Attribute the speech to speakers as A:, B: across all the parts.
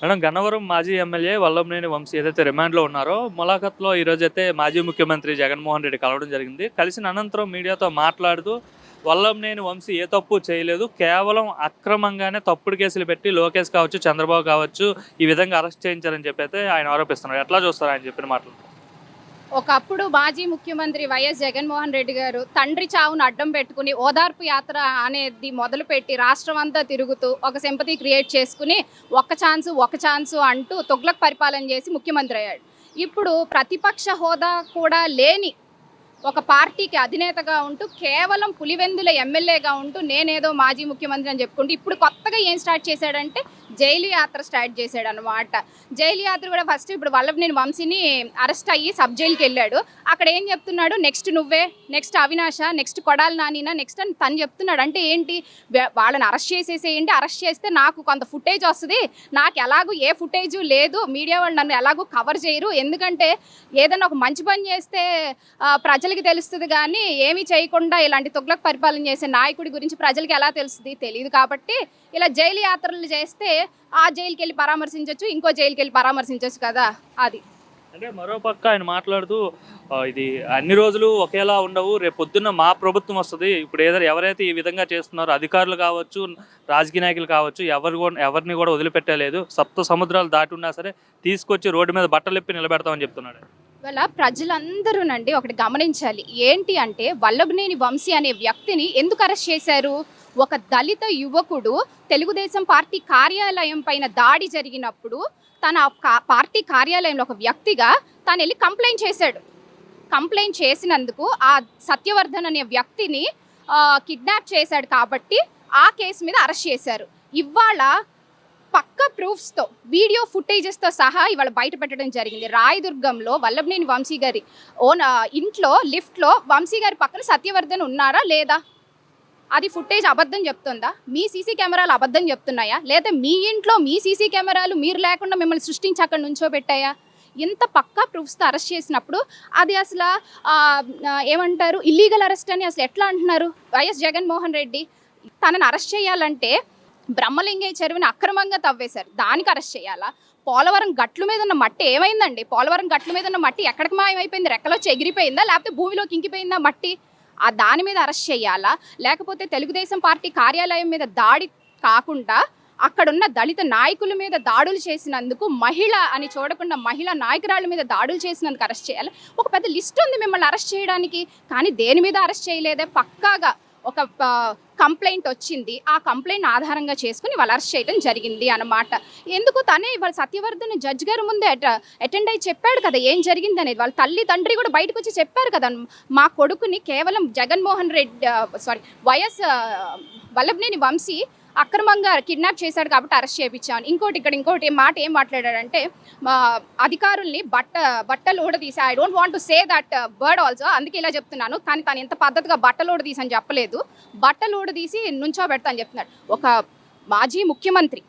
A: Madam Gannavaram మాజీ MLA Vallamneni Vamsi ఏదైతే రిమాండ్లో ఉన్నారో ములాఖత్లో ఈరోజు అయితే మాజీ ముఖ్యమంత్రి జగన్మోహన్ రెడ్డి కలవడం జరిగింది. కలిసిన అనంతరం మీడియాతో మాట్లాడుతూ వల్లంనేని వంశీ ఏ తప్పు చేయలేదు కేవలం అక్రమంగానే తప్పుడు కేసులు పెట్టి లోకేష్ కావచ్చు చంద్రబాబు కావచ్చు ఈ విధంగా అరెస్ట్ చేయించారని చెప్పి అయితే ఆయన ఆరోపిస్తున్నారు. ఎట్లా చూస్తారు ఆయన చెప్పిన మాటలు?
B: ఒకప్పుడు మాజీ ముఖ్యమంత్రి వైఎస్ జగన్మోహన్ రెడ్డి గారు తండ్రి చావును అడ్డం పెట్టుకుని ఓదార్పు యాత్ర అనేది మొదలుపెట్టి రాష్ట్రం అంతా తిరుగుతూ ఒక సింపతి క్రియేట్ చేసుకుని ఒక్క ఛాన్సు ఒక ఛాన్సు అంటూ తొగ్లక్ పరిపాలన చేసి ముఖ్యమంత్రి అయ్యాడు. ఇప్పుడు ప్రతిపక్ష హోదా కూడా లేని ఒక పార్టీకి అధినేతగా ఉంటూ కేవలం పులివెందుల ఎమ్మెల్యేగా ఉంటూ నేనేదో మాజీ ముఖ్యమంత్రి అని చెప్పుకుంటూ ఇప్పుడు కొత్తగా ఏం స్టార్ట్ చేశాడంటే జైలు యాత్ర స్టార్ట్ చేశాడు అనమాట జైలు యాత్ర కూడా ఫస్ట్ ఇప్పుడు వల్లభనేని వంశీని అరెస్ట్ అయ్యి సబ్ జైలుకి వెళ్ళాడు. అక్కడ ఏం చెప్తున్నాడు? నెక్స్ట్ నువ్వే నెక్స్ట్ అవినాష నెక్స్ట్ కొడాలి నానినా నెక్స్ట్ అని తను చెప్తున్నాడు. అంటే ఏంటి? వాళ్ళని అరెస్ట్ చేసేసేయండి. అరెస్ట్ చేస్తే నాకు కొంత ఫుటేజ్ వస్తుంది. నాకు ఎలాగూ ఏ ఫుటేజ్ లేదు. మీడియా వాళ్ళు నన్ను ఎలాగూ కవర్ చేయరు. ఎందుకంటే ఏదైనా ఒక మంచి పని చేస్తే ప్రజలకి తెలుస్తుంది కానీ ఏమీ చేయకుండా ఇలాంటి తొగ్లకు పరిపాలన చేసే నాయకుడి గురించి ప్రజలకి ఎలా తెలుస్తుంది? తెలియదు కాబట్టి ఇలా జైలు యాత్రలు చేస్తే ఆ జైలుకి వెళ్ళి పరామర్శించవచ్చు ఇంకో జైలుకి వెళ్ళి పరామర్శించవచ్చు కదా అది.
A: అంటే మరో పక్క ఆయన మాట్లాడుతూ ఇది అన్ని రోజులు ఒకేలా ఉండవు రేపు పొద్దున్న మా ప్రభుత్వం వస్తుంది. ఇప్పుడు ఏదైనా ఎవరైతే ఈ విధంగా చేస్తున్నారో అధికారులు కావచ్చు రాజకీయ నాయకులు కావచ్చు ఎవరు ఎవరిని కూడా వదిలిపెట్టలేదు. సప్త సముద్రాలు దాటి ఉన్నా సరే తీసుకొచ్చి రోడ్డు మీద బట్టలిప్పి నిలబెడతామని చెప్తున్నాడు
B: ఇవాళ ప్రజలందరూనండి ఒకటి గమనించాలి. ఏంటి అంటే వల్లభనేని వంశీ అనే వ్యక్తిని ఎందుకు అరెస్ట్ చేశారు? ఒక దళిత యువకుడు తెలుగుదేశం పార్టీ కార్యాలయం పైన దాడి జరిగినప్పుడు తన కా- పార్టీ కార్యాలయంలో ఒక వ్యక్తిగా తను వెళ్ళి కంప్లైంట్ చేశాడు. కంప్లైంట్ చేసినందుకు ఆ సత్యవర్ధన్ అనే వ్యక్తిని కిడ్నాప్ చేశాడు కాబట్టి ఆ కేసు మీద అరెస్ట్ చేశారు. ఇవాళ పక్క ప్రూఫ్స్తో వీడియో ఫుటేజెస్తో సహా ఇవాళ బయట పెట్టడం జరిగింది. రాయదుర్గంలో వల్లభనేని వంశీ గారి ఓన్ ఇంట్లో లిఫ్ట్లో వంశీ గారి పక్కన సత్యవర్ధన్ ఉన్నారా లేదా? అది ఫుటేజ్ అబద్ధం చెప్తుందా? మీ సీసీ కెమెరాలు అబద్ధం చెప్తున్నాయా? లేదా మీ ఇంట్లో మీ సీసీ కెమెరాలు మీరు లేకుండా మిమ్మల్ని సృష్టించి అక్కడ నుంచోబెట్టాయా ఇంత పక్కా ప్రూఫ్స్తో అరెస్ట్ చేసినప్పుడు అది అసలు ఏమంటారు? ఇల్లీగల్ అరెస్ట్ అని అసలు ఎట్లా అంటున్నారు? వైఎస్ జగన్మోహన్ రెడ్డి తనని అరెస్ట్ చేయాలంటే బ్రహ్మలింగయ్య చెరువుని అక్రమంగా తవ్వేశారు. దానికి అరెస్ట్ చేయాలా? పోలవరం గట్ల మీద ఉన్న మట్టి ఏమైందండి? పోలవరం గట్ల మీద ఉన్న మట్టి ఎక్కడికి మాయమైపోయింది? రెక్కలో ఎగిరిపోయిందా? లేకపోతే భూమిలోకి ఇంకిపోయిందా మట్టి? ఆ దాని మీద అరెస్ట్ చేయాలా? లేకపోతే తెలుగుదేశం పార్టీ కార్యాలయం మీద దాడి కాకుండా అక్కడున్న దళిత నాయకుల మీద దాడులు చేసినందుకు మహిళ అని చూడకుండా మహిళా నాయకురాళ్ళ మీద దాడులు చేసినందుకు అరెస్ట్ చేయాలి? ఒక పెద్ద లిస్ట్ ఉంది మిమ్మల్ని అరెస్ట్ చేయడానికి. కానీ దేని మీద అరెస్ట్ చేయలేదే? పక్కాగా ఒక కంప్లైంట్ వచ్చింది. ఆ కంప్లైంట్ ఆధారంగా చేసుకుని వాళ్ళు అరెస్ట్ చేయడం జరిగింది అన్నమాట. ఎందుకు తనే ఇవాళ సత్యవర్ధన్ జడ్జ్ గారి ముందే అటెండ్ అయ్యి చెప్పాడు కదా ఏం జరిగింది అనేది. వాళ్ళ తల్లి తండ్రి కూడా బయటకు వచ్చి చెప్పారు కదా మా కొడుకుని కేవలం జగన్మోహన్ రెడ్డి సారీ వైఎస్ వల్లభనేని వంశీ అక్రమంగా కిడ్నాప్ చేశాడు కాబట్టి అరెస్ట్ చేయించాను. ఇంకోటి ఇక్కడ ఇంకోటి మాట ఏం మాట్లాడాడంటే మా అధికారుల్ని బట్ట బట్టలు ఊడదీసి I don't want to say that word also అందుకే ఇలా చెప్తున్నాను. కానీ తను ఎంత పద్ధతిగా బట్టలు ఊడదీసి అని చెప్పలేదు. బట్టలు ఊడదీసి నుంచోబెడతా అని చెప్తున్నాడు. ఒక మాజీ ముఖ్యమంత్రి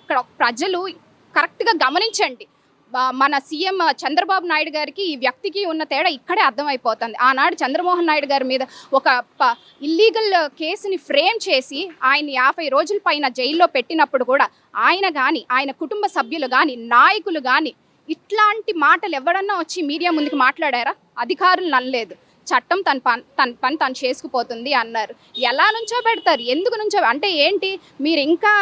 B: ఇక్కడ ప్రజలు కరెక్ట్గా గమనించండి. మన సీఎం చంద్రబాబు నాయుడు గారికి ఈ వ్యక్తికి ఉన్న తేడా ఇక్కడే అర్థమైపోతుంది. ఆనాడు చంద్రమోహన్ నాయుడు గారి మీద ఒక ఇల్లీగల్ కేసుని ఫ్రేమ్ చేసి ఆయన యాభై రోజుల పైన జైల్లో పెట్టినప్పుడు కూడా ఆయన కానీ ఆయన కుటుంబ సభ్యులు కానీ నాయకులు కానీ ఇట్లాంటి మాటలు ఎవడన్నా వచ్చి మీడియా ముందుకు మాట్లాడారా? అధికారులు ననలేదు చట్టం తన పని తన పని తను చేసుకుపోతుంది అన్నారు. ఎలా నుంచో పెడతారు? ఎందుకు నుంచో? అంటే ఏంటి? మీరు ఇంకా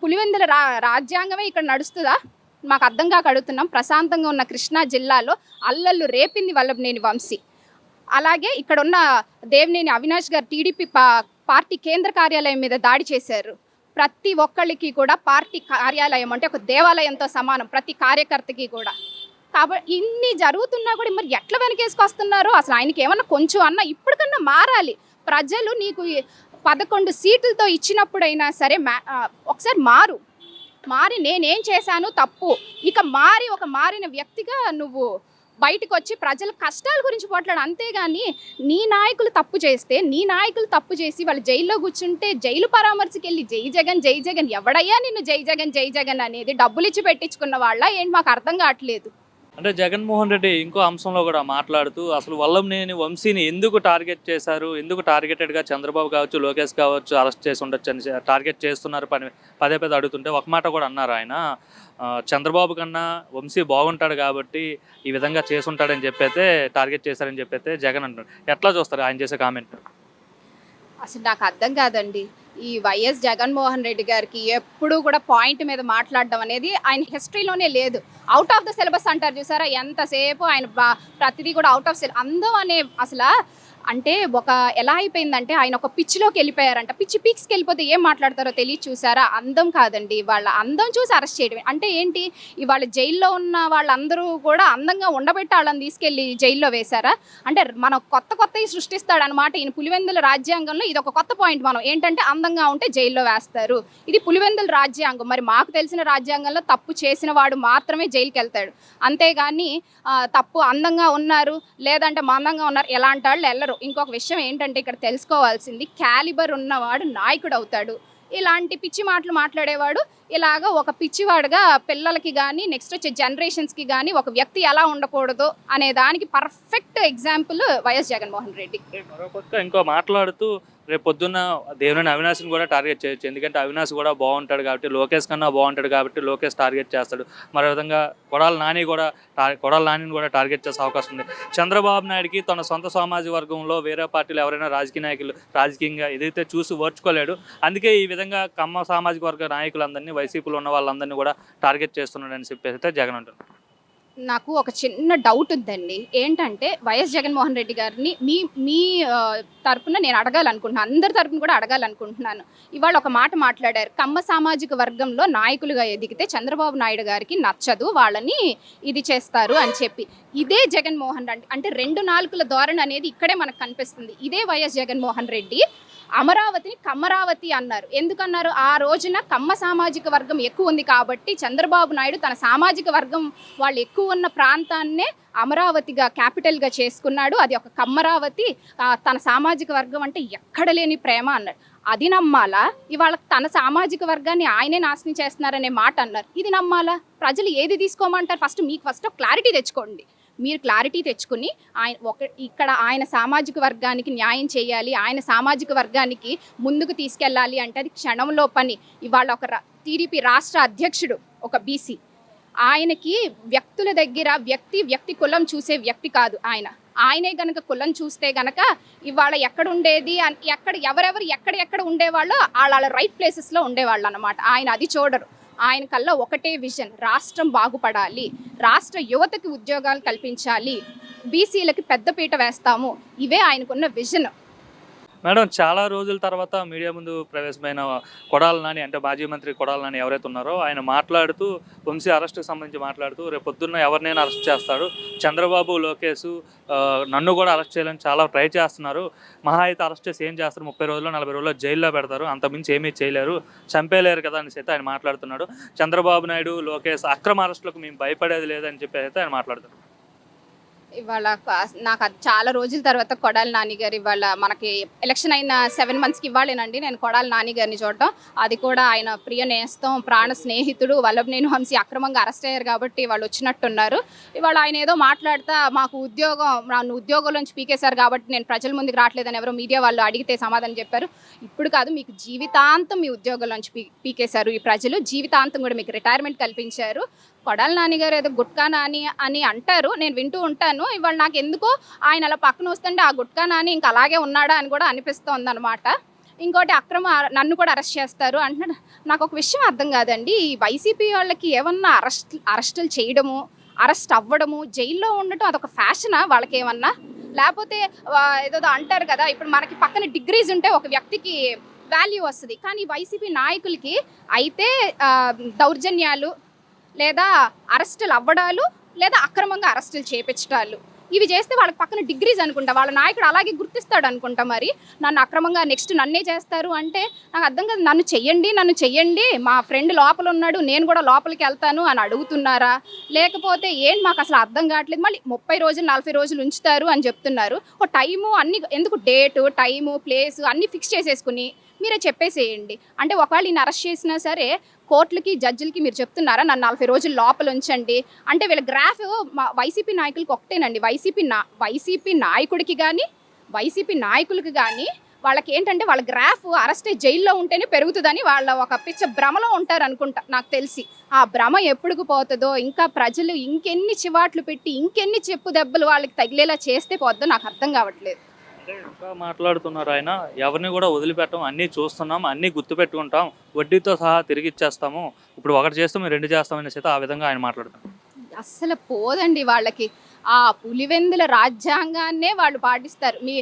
B: పులివెందుల రా రాజ్యాంగమే ఇక్కడ నడుస్తుందా? మాకు అర్థం కాక అడుగుతున్నాం ప్రశాంతంగా ఉన్న కృష్ణా జిల్లాలో అల్లల్లు రేపింది వల్లభనేని వంశీ. అలాగే ఇక్కడ ఉన్న దేవినేని అవినాష్ గారు టీడీపీ పా పార్టీ కేంద్ర కార్యాలయం మీద దాడి చేశారు. ప్రతి ఒక్కళ్ళకి కూడా పార్టీ కార్యాలయం అంటే ఒక దేవాలయంతో సమానం ప్రతి కార్యకర్తకి కూడా. కాబట్టి ఇన్ని జరుగుతున్నా కూడా మరి ఎట్లా వెనకేసుకొస్తున్నారు? అసలు ఆయనకి ఏమన్నా కొంచెం అన్న ఇప్పటికన్నా మారాలి. ప్రజలు నీకు పదకొండు సీట్లతో ఇచ్చినప్పుడైనా సరే మ్యా ఒకసారి మారు. మారి నేనేం చేశాను? తప్పు. ఇక మారి ఒక మారిన వ్యక్తిగా నువ్వు బయటకు వచ్చి ప్రజల కష్టాల గురించి పోట్లాడు అంతేగాని నీ నాయకులు తప్పు చేస్తే నీ నాయకులు తప్పు చేసి వాళ్ళు జైల్లో కూర్చుంటే జైలు పరామర్శకి వెళ్ళి జై జగన్ జై జగన్ ఎవడయ్యా నిన్ను? జై జగన్ జై జగన్ అనేది డబ్బులు ఇచ్చి పెట్టించుకున్న వాళ్ళ ఏంటి మాకు అర్థం కావట్లేదు.
A: అంటే జగన్మోహన్ రెడ్డి ఇంకో అంశంలో కూడా మాట్లాడుతూ అసలు వల్లంనేని వంశీని ఎందుకు టార్గెట్ చేశారు? ఎందుకు టార్గెటెడ్గా చంద్రబాబు కావచ్చు లోకేష్ కావచ్చు అరెస్ట్ చేసి ఉండొచ్చు అని టార్గెట్ చేస్తున్నారు పని పదే పదే అడుగుతుంటే ఒక మాట కూడా అన్నారు ఆయన. చంద్రబాబు కన్నా వంశీ బాగుంటాడు కాబట్టి ఈ విధంగా చేసుంటాడని చెప్పైతే టార్గెట్ చేశారని చెప్పైతే జగన్ అంటున్నాడు. ఎట్లా చూస్తారు ఆయన చేసే కామెంట్?
B: అసలు నాకు అర్థం కాదండి. ఈ వైఎస్ జగన్మోహన్ రెడ్డి గారికి ఎప్పుడూ కూడా పాయింట్ మీద మాట్లాడడం అనేది ఆయన హిస్టరీలోనే లేదు. అవుట్ ఆఫ్ ద సిలబస్ అంటారు చూసారా? ఎంతసేపు ఆయన ప్రతిదీ కూడా అవుట్ ఆఫ్ సిలబస్ అందం అనే అసలు అంటే ఒక ఎలా అయిపోయిందంటే ఆయన ఒక పిచ్చిలోకి వెళ్ళిపోయారంట. పిచ్చి పీక్స్కి వెళ్ళిపోతే ఏం మాట్లాడతారో తెలియ చూసారా? అందం కాదండి. వాళ్ళ అందం చూసి అరెస్ట్ చేయడం అంటే ఏంటి? ఇవాళ జైల్లో ఉన్న వాళ్ళందరూ కూడా అందంగా ఉండబెట్టి వాళ్ళని తీసుకెళ్ళి జైల్లో వేశారా? అంటే మనం కొత్త కొత్తవి సృష్టిస్తాడనమాట ఈయన పులివెందుల రాజ్యాంగంలో. ఇది ఒక కొత్త పాయింట్ మనం. ఏంటంటే అందంగా ఉంటే జైల్లో వేస్తారు. ఇది పులివెందుల రాజ్యాంగం. మరి మాకు తెలిసిన రాజ్యాంగంలో తప్పు చేసిన వాడు మాత్రమే జైలుకి వెళ్తాడు అంతేగాని తప్పు అందంగా ఉన్నారు. లేదంటే మందంగా ఉన్నారు. ఎలాంటి వాళ్ళు వెళ్ళరు. ఇంకొక విషయం ఏంటంటే ఇక్కడ తెలుసుకోవాల్సింది క్యాలిబర్ ఉన్నవాడు నాయకుడు అవుతాడు ఇలాంటి పిచ్చి మాటలు మాట్లాడేవాడు ఇలాగ ఒక పిచ్చివాడుగా పిల్లలకి కానీ నెక్స్ట్ వచ్చే జనరేషన్స్కి కానీ ఒక వ్యక్తి ఎలా ఉండకూడదు అనే దానికి perfect example YS Jaganmohan Reddy.
A: ఇంకో మాట్లాడుతూ రేపు పొద్దున్న దేవినేని అవినాష్ని కూడా టార్గెట్ చేయొచ్చు. ఎందుకంటే అవినాష్ కూడా బాగుంటాడు కాబట్టి లోకేష్ కన్నా బాగుంటాడు కాబట్టి లోకేష్ టార్గెట్ చేస్తాడు. మరో విధంగా కొడాల నాని కూడా కొడాల నానిని కూడా టార్గెట్ చేసే అవకాశం ఉంది. చంద్రబాబు నాయుడుకి తన సొంత సామాజిక వర్గంలో వేరే పార్టీలు ఎవరైనా రాజకీయ నాయకులు రాజకీయంగా ఏదైతే చూసి ఓర్చుకోలేడు అందుకే ఈ విధంగా కమ్మ సామాజిక వర్గ నాయకులందరినీ వైసీపీలో ఉన్న వాళ్ళందరినీ కూడా టార్గెట్ చేస్తున్నాడని చెప్పేసి అయితే జగన్ అంటున్నారు.
B: నాకు ఒక చిన్న డౌట్ ఉందండి. ఏంటంటే వైఎస్ జగన్మోహన్ రెడ్డి గారిని మీ మీ తరపున నేను అడగాలనుకుంటున్నాను అందరి తరపున కూడా అడగాలనుకుంటున్నాను. ఇవాళ ఒక మాట మాట్లాడారు. కమ్మ సామాజిక వర్గంలో నాయకులుగా ఎదిగితే చంద్రబాబు నాయుడు గారికి నచ్చదు వాళ్ళని ఇది చేస్తారు అని చెప్పి. ఇదే జగన్మోహన్ రెడ్డి అంటే రెండు నాలుగుల ధోరణి అనేది ఇక్కడే మనకు కనిపిస్తుంది. ఇదే వైఎస్ జగన్మోహన్ రెడ్డి అమరావతిని కమ్మరావతి అన్నారు. ఎందుకన్నారు? ఆ రోజున కమ్మ సామాజిక వర్గం ఎక్కువ ఉంది కాబట్టి చంద్రబాబు నాయుడు తన సామాజిక వర్గం వాళ్ళు ఎక్కువ ఉన్న ప్రాంతాన్నే అమరావతిగా క్యాపిటల్గా చేసుకున్నాడు. అది ఒక కమ్మరావతి తన సామాజిక వర్గం అంటే ఎక్కడ లేని ప్రేమ అన్నాడు. అది నమ్మాలా? ఇవాళ తన సామాజిక వర్గాన్ని ఆయనే నాశనం చేస్తున్నారనే మాట అన్నారు. ఇది నమ్మాలా? ప్రజలు ఏది తీసుకోమంటారు? ఫస్ట్ మీకు ఫస్ట్ క్లారిటీ తెచ్చుకోండి. మీరు క్లారిటీ తెచ్చుకుని ఆయన ఒక ఇక్కడ ఆయన సామాజిక వర్గానికి న్యాయం చేయాలి ఆయన సామాజిక వర్గానికి ముందుకు తీసుకెళ్ళాలి అంటే అది క్షణంలో పని. ఇవాళ ఒక టీడీపీ రాష్ట్ర అధ్యక్షుడు ఒక బీసీ ఆయనకి వ్యక్తుల దగ్గర వ్యక్తి వ్యక్తి కులం చూసే వ్యక్తి కాదు ఆయన. ఆయనే గనక కులం చూస్తే గనక ఇవాళ ఎక్కడ ఉండేది అని ఎక్కడ ఎవరెవరు ఎక్కడ ఎక్కడ ఉండేవాళ్ళో వాళ్ళ రైట్ ప్లేసెస్లో ఉండేవాళ్ళు అనమాట ఆయన అది చూడరు. ఆయన కల్లా ఒకటే విజన్ రాష్ట్రం బాగుపడాలి రాష్ట్ర యువతకి ఉద్యోగాలు కల్పించాలి బీసీలకి పెద్దపీట వేస్తాము. ఇవే ఆయనకున్న విజన్.
A: మేడం చాలా రోజుల తర్వాత మీడియా ముందు ప్రవేశమైన కొడాల నాని అంటే మాజీ మంత్రి కొడాల నాని ఎవరైతే ఉన్నారో ఆయన మాట్లాడుతూ వంశీ అరెస్ట్కి సంబంధించి మాట్లాడుతూ రేపు పొద్దున్న ఎవరినైనా అరెస్ట్ చేస్తాడు? చంద్రబాబు లోకేష్ నన్ను కూడా అరెస్ట్ చేయాలని చాలా ట్రై చేస్తున్నారు. మహా అయితే అరెస్ట్ చేసి ఏం చేస్తారు? ముప్పై రోజుల్లో నలభై రోజుల్లో జైల్లో పెడతారు. అంతమించి ఏమీ చేయలేరు. చంపేయలేరు కదా అని అయితే ఆయన మాట్లాడుతున్నాడు. చంద్రబాబు నాయుడు లోకేష్ అక్రమ అరెస్టులకు మేము భయపడేది లేదని చెప్పి అయితే ఆయన మాట్లాడుతున్నారు
B: ఇవాళ నాకు అది చాలా రోజుల తర్వాత కొడాలి నాని గారు ఇవాళ మనకి ఎలక్షన్ అయిన సెవెన్ మంత్స్కి ఇవ్వాలేనండి. నేను కొడాలి నాని గారిని చూడటం. అది కూడా ఆయన ప్రియ నేస్తం ప్రాణ స్నేహితుడు వల్లభనేని వంశీ అక్రమంగా అరెస్ట్ అయ్యారు కాబట్టి వాళ్ళు వచ్చినట్టున్నారు. ఇవాళ ఆయన ఏదో మాట్లాడుతా మాకు ఉద్యోగం నన్ను ఉద్యోగంలోంచి పీకేశారు కాబట్టి నేను ప్రజల ముందుకు రావట్లేదని ఎవరో మీడియా వాళ్ళు అడిగితే సమాధానం చెప్పారు. ఇప్పుడు కాదు మీకు జీవితాంతం మీ ఉద్యోగంలోంచి పీ పీకేశారు ఈ ప్రజలు. జీవితాంతం కూడా మీకు రిటైర్మెంట్ కల్పించారు. కొడాల నాని గారు ఏదో గుట్కా నాని అని అంటారు. నేను వింటూ ఉంటాను. ఇవాళ నాకు ఎందుకో ఆయన అలా పక్కన వస్తుంటే ఆ గుట్కా నాని ఇంకా అలాగే ఉన్నాడా అని కూడా అనిపిస్తోంది అనమాట ఇంకోటి అక్రమ నన్ను కూడా అరెస్ట్ చేస్తారు అంటున్నాడు. నాకు ఒక విషయం అర్థం కాదండి. ఈ వైసీపీ వాళ్ళకి ఏమన్నా అరెస్ట్ అరెస్టులు చేయడము అరెస్ట్ అవ్వడము జైల్లో ఉండటం అదొక ఫ్యాషనా వాళ్ళకి ఏమన్నా లేకపోతే ఏదో అంటారు కదా ఇప్పుడు మనకి పక్కన డిగ్రీస్ ఉంటే ఒక వ్యక్తికి వాల్యూ వస్తుంది. కానీ వైసీపీ నాయకులకి అయితే దౌర్జన్యాలు లేదా అరెస్టులు అవ్వడాలు లేదా అక్రమంగా అరెస్టులు చేపించడాలు. ఇవి చేస్తే వాళ్ళకి పక్కన డిగ్రీస్ అనుకుంటా వాళ్ళ నాయకుడు అలాగే గుర్తిస్తాడు అనుకుంటా మరి. నన్ను అక్రమంగా నెక్స్ట్ నన్నే చేస్తారు అంటే నాకు అర్థం కాదు నన్ను చెయ్యండి నన్ను చెయ్యండి మా ఫ్రెండ్ లోపల ఉన్నాడు నేను కూడా లోపలికి వెళ్తాను అని అడుగుతున్నారా? లేకపోతే ఏం మాకు అసలు అర్థం కావట్లేదు మళ్ళీ ముప్పై రోజులు నలభై రోజులు ఉంచుతారు అని చెప్తున్నారు. ఓ టైము అన్ని ఎందుకు డేటు టైము ప్లేస్ అన్నీ ఫిక్స్ చేసేసుకుని మీరే చెప్పేసేయండి. అంటే ఒకవేళ ఈయన అరెస్ట్ చేసినా సరే కోర్టులకి జడ్జిలకి మీరు చెప్తున్నారా నన్ను నలభై రోజులు లోపల ఉంచండి? అంటే వీళ్ళ గ్రాఫ్ మా వైసీపీ నాయకులకి ఒకటేనండి వైసీపీ నా వైసీపీ నాయకుడికి కానీ వైసీపీ నాయకులకి కానీ వాళ్ళకి ఏంటంటే వాళ్ళ గ్రాఫ్ అరెస్ట్ జైల్లో ఉంటేనే పెరుగుతుందని వాళ్ళ ఒక పిచ్చ భ్రమలో ఉంటారు అనుకుంటా నాకు తెలిసి. ఆ భ్రమ ఎప్పుడుకు పోతుందో ఇంకా ప్రజలు ఇంకెన్ని చివాట్లు పెట్టి ఇంకెన్ని చెప్పు దెబ్బలు వాళ్ళకి తగిలేలా చేస్తే పోద్దో నాకు అర్థం కావట్లేదు.
A: ఇంకా మాట్లాడుతున్నారు ఆయన. ఎవరిని కూడా వదిలిపెట్టం అన్నీ చూస్తున్నాం అన్నీ గుర్తుపెట్టుకుంటాం. వడ్డీతో సహా తిరిగి ఇచ్చేస్తాము. ఇప్పుడు ఒకటి చేస్తాం మేము రెండు చేస్తామని చేత ఆ విధంగా ఆయన మాట్లాడుతాం
B: అస్సలు పోదండి వాళ్ళకి. ఆ పులివెందుల రాజ్యాంగాన్నే వాళ్ళు పాటిస్తారు. మీ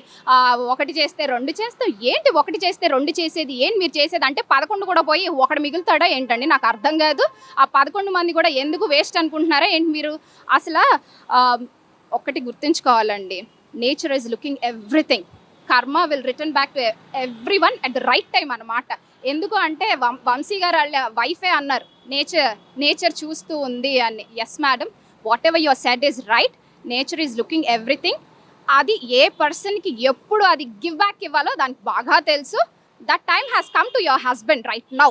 B: ఒకటి చేస్తే రెండు చేస్తాం ఏంటి ఒకటి చేస్తే రెండు చేసేది? ఏంటి మీరు చేసేది? అంటే పదకొండు కూడా పోయి ఒకటి మిగులుతాడా ఏంటండి? నాకు అర్థం కాదు. ఆ పదకొండు మంది కూడా ఎందుకు వేస్ట్ అనుకుంటున్నారా ఏంటి మీరు? అసలు ఒకటి గుర్తుంచుకోవాలండి. Nature is looking everything karma will return back to every one at the right time అనమాట ఎందుకు అంటే వం- వంశీ గారు వాళ్ళ వైఫే అన్నారు నేచర్ నేచర్ చూస్తూ ఉంది అని. Yes madam whatever your set is right nature is looking everything అది ఏ పర్సన్కి ఎప్పుడు అది గివ్ బ్యాక్ ఇవ్వాలో దానికి బాగా తెలుసు. That time has come to your husband right now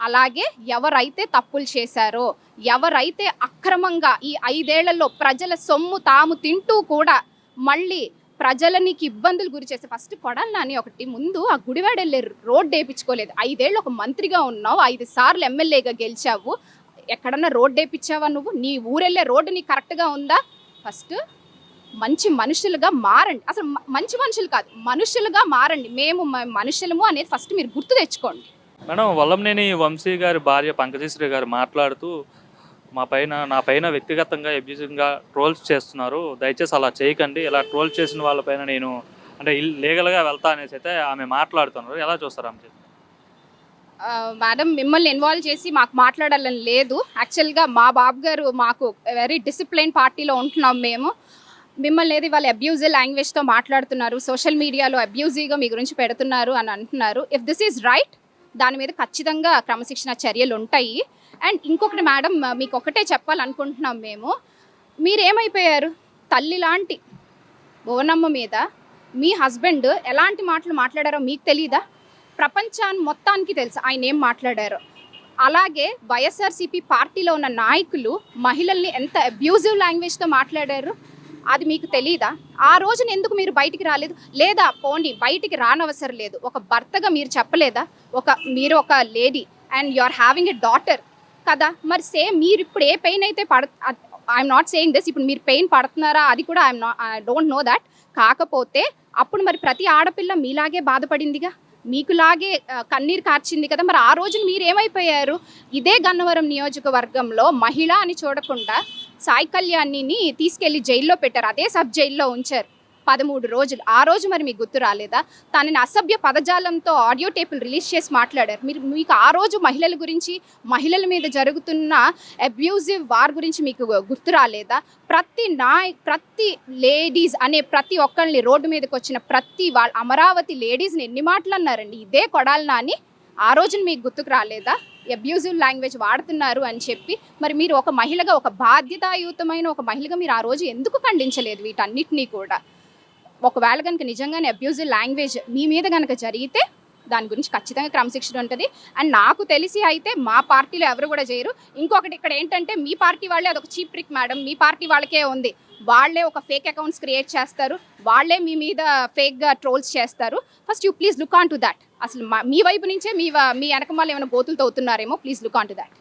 B: అలాగే ఎవరైతే తప్పులు చేశారో ఎవరైతే అక్రమంగా ఈ ఐదేళ్ళలో ప్రజల సొమ్ము తాము తింటూ కూడా మళ్ళీ ప్రజలనికి ఇబ్బందులు గురి చేస్తే ఫస్ట్ కొడాలని నాని ఒకటి ముందు ఆ గుడివాడ వెళ్ళే రోడ్డు వేయించుకోలేదు ఐదేళ్ళు ఒక మంత్రిగా ఉన్నావు ఐదు సార్లు ఎమ్మెల్యేగా గెలిచావు. ఎక్కడన్నా రోడ్డు వేయించావా నువ్వు? నీ ఊరెళ్ళే రోడ్డు నీకు కరెక్ట్గా ఉందా? ఫస్ట్ మంచి మనుషులుగా మారండి. అసలు మంచి మనుషులు కాదు మనుషులుగా మారండి. మేము మనుషులము అనేది ఫస్ట్ మీరు గుర్తు తెచ్చుకోండి.
A: మేడం వల్లంనేని వంశీ గారి భార్య పంకజేశ్వరి గారు మాట్లాడుతూ మా పైన నా పైన వ్యక్తిగతంగా అబ్యూజింగ్గా ట్రోల్స్ చేస్తున్నారు. దయచేసి అలా చేయకండి. ఇలా ట్రోల్ చేసిన వాళ్ళపైన నేను అంటే లీగల్గా వెళ్తా అనేసి అయితే ఆమె మాట్లాడుతున్నారు. ఎలా చూస్తారు ఆమె
B: మేడం మిమ్మల్ని ఇన్వాల్వ్ చేసి మాకు మాట్లాడాలని లేదు. యాక్చువల్గా మా బాబు గారు మాకు వెరీ డిసిప్లైన్ పార్టీలో ఉంటున్నాం మేము. మిమ్మల్ని ఏది వాళ్ళు అబ్యూజివ్ లాంగ్వేజ్తో మాట్లాడుతున్నారు సోషల్ మీడియాలో అబ్యూజివ్గా మీ గురించి పెడుతున్నారు అని అంటున్నారు. ఇఫ్ దిస్ ఈజ్ రైట్ దాని మీద ఖచ్చితంగా క్రమశిక్షణ చర్యలు ఉంటాయి. అండ్ ఇంకొకటి మేడం మీకు ఒకటే చెప్పాలనుకుంటున్నాం మేము. మీరేమైపోయారు? తల్లి లాంటి భువనమ్మ మీద మీ హస్బెండ్ ఎలాంటి మాటలు మాట్లాడారో మీకు తెలీదా? ప్రపంచాన్ని మొత్తానికి తెలుసు ఆయన ఏం మాట్లాడారో. అలాగే వైఎస్ఆర్సీపీ పార్టీలో ఉన్న నాయకులు మహిళల్ని ఎంత అబ్యూజివ్ లాంగ్వేజ్తో మాట్లాడారు? అది మీకు తెలీదా? ఆ రోజున ఎందుకు మీరు బయటికి రాలేదు? లేదా పోండి బయటికి రానవసరం లేదు. ఒక భర్తగా మీరు చెప్పలేదా? ఒక మీరు ఒక lady and you are having a daughter కదా? మరి సేమ్ మీరు ఇప్పుడు ఏ పెయిన్ అయితే పడ ఐఎమ్ నాట్ సేయింగ్ దిస్ ఇప్పుడు మీరు పెయిన్ పడుతున్నారా? అది కూడా I'm not I don't know that కాకపోతే అప్పుడు మరి ప్రతి ఆడపిల్ల మీలాగే బాధపడిందిగా? మీకులాగే కన్నీరు కార్చింది కదా? మరి ఆ రోజున మీరు ఏమైపోయారు ఇదే గన్నవరం నియోజకవర్గంలో మహిళ అని చూడకుండా సాయి కళ్యాణిని తీసుకెళ్ళి జైల్లో పెట్టారు. అదే సబ్ జైల్లో ఉంచారు. పదమూడు రోజులు. ఆ రోజు మరి మీకు గుర్తు రాలేదా? తనని అసభ్య పదజాలంతో ఆడియో టేపులు రిలీజ్ చేసి మాట్లాడారు. మీరు మీకు ఆ రోజు మహిళల గురించి మహిళల మీద జరుగుతున్న అబ్యూజివ్ వార్ గురించి మీకు గుర్తు రాలేదా? ప్రతి నాయ్ ప్రతి లేడీస్ అనే ప్రతి ఒక్కరిని రోడ్డు మీదకి వచ్చిన ప్రతి వాళ్ళ అమరావతి లేడీస్ని ఎన్ని మాటలు అన్నారండి? ఇదే కొడాలి నాని ఆ రోజున మీకు గుర్తుకు రాలేదా? అబ్యూజివ్ లాంగ్వేజ్ వాడుతున్నారు అని చెప్పి మరి మీరు ఒక మహిళగా ఒక బాధ్యతాయుతమైన ఒక మహిళగా మీరు ఆ రోజు ఎందుకు ఖండించలేదు వీటన్నిటినీ కూడా? ఒకవేళ కనుక నిజంగానే అబ్యూజివ్ లాంగ్వేజ్ మీ మీద కనుక జరిగితే దాని గురించి ఖచ్చితంగా క్రమశిక్షణ ఉంటుంది. అండ్ నాకు తెలిసి అయితే మా పార్టీలో ఎవరు కూడా చేయరు. ఇంకొకటి ఇక్కడ ఏంటంటే మీ పార్టీ వాళ్ళే అదొక చీప్ ట్రిక్ మేడం మీ పార్టీ వాళ్ళకే ఉంది. వాళ్ళే ఒక ఫేక్ అకౌంట్స్ క్రియేట్ చేస్తారు. వాళ్ళే మీ మీద ఫేక్గా ట్రోల్స్ చేస్తారు. First you please look on to that అసలు మా- మీ వైపు నుంచే మీ మీ వెనక ఏమైనా గోతులు తవ్వుతున్నారేమో please look on to that